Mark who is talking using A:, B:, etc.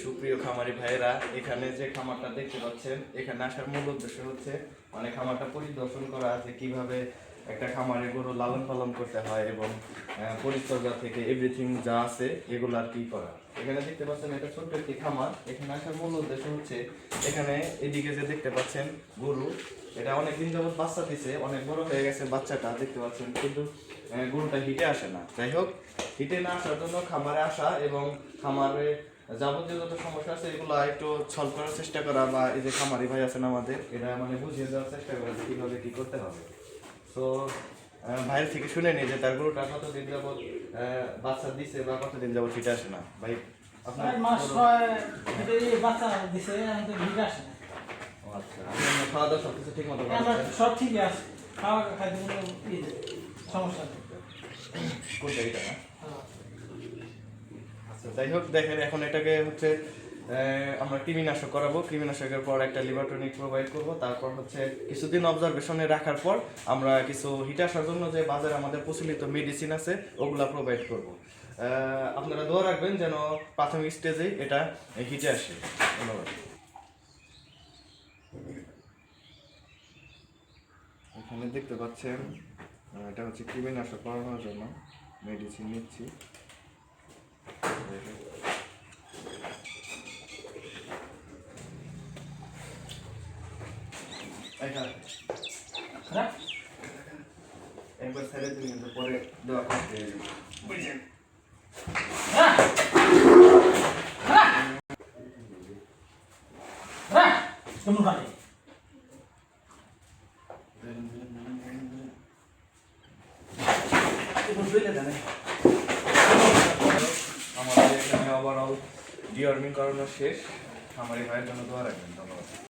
A: সুপ্রিয় খামারি ভাইরা এখানে যে খামারটা দেখতে পাচ্ছেন, এখানে আসার মূল উদ্দেশ্য হচ্ছে মানে খামারটা পরিদর্শন করা যে কীভাবে একটা খামারে গরু লালন পালন করতে হয় এবং পরিচর্যা থেকে এভরিথিং যা আছে, এগুলো আর কি করা। এখানে দেখতে পাচ্ছেন এটা ছোট্ট একটি খামার, এখানে আসার মূল উদ্দেশ্য হচ্ছে এখানে এদিকে যে দেখতে পাচ্ছেন গরু, এটা অনেক দিন যাবত বাচ্চা দিছে, অনেক বড় হয়ে গেছে বাচ্চাটা, দেখতে পাচ্ছেন, কিন্তু গরুটা হিটে আসে না। যাই হোক, হিটে না আসার জন্য খামারে আসা এবং খামারে যাবতীয় যত সমস্যা আছে এগুলো একটু সলভ করার চেষ্টা করা বা এই যে খামারি ভাই আছেন আমাদের এটা মানে বুঝিয়ে দেওয়ার চেষ্টা করা যে কীভাবে কি করতে হবে। তো ভাইয়ের থেকে শুনে নিই যে তার গরুটা কতদিন আহ, বাচ্চা দিছে বা কতদিন যাবত হিটে আসে না। ভাই আপনার
B: মাস ছয় বাচ্চা দিছে আমি তো আসে না।
A: আচ্ছা খাওয়া দাওয়া সব কিছু ঠিক মতো
B: সব ঠিকই আছে খাওয়া খাইতে কোনো ইয়ে সমস্যা নেই।
A: কোনটা এটা না?
B: হ্যাঁ।
A: যাই হোক, দেখেন এখন এটাকে হচ্ছে আমরা কৃমিনাশক করাবো। কৃমিনাশকের পর একটা লিভারটনিক প্রোভাইড করব। তারপর হচ্ছে কিছুদিন অবজারভেশনে রাখার পর আমরা কিছু হিট আসার জন্য যে বাজারে আমাদের প্রচলিত মেডিসিন আছে, ওগুলা প্রোভাইড করব। আপনারা দোয়া রাখবেন যেন প্রাথমিক স্টেজে এটা হিটে আসে। ধন্যবাদ। এখানে দেখতে পাচ্ছেন এটা হচ্ছে কৃমিনাশক করানোর জন্য মেডিসিন নিচ্ছি। এখানে
B: রাখ।
A: একবার ছেড়ে দিন কিন্তু পরে দেওয়া করতে বুঝছেন
B: রাখ। রাখ। রাখ। কেমন কাটে?
A: আমাদের এখানে ওভারঅল ডিওয়ার্মিং করানো শেষ। আমার এই ভাইয়ের জন্য দোয়া রাখবেন ধন্যবাদ।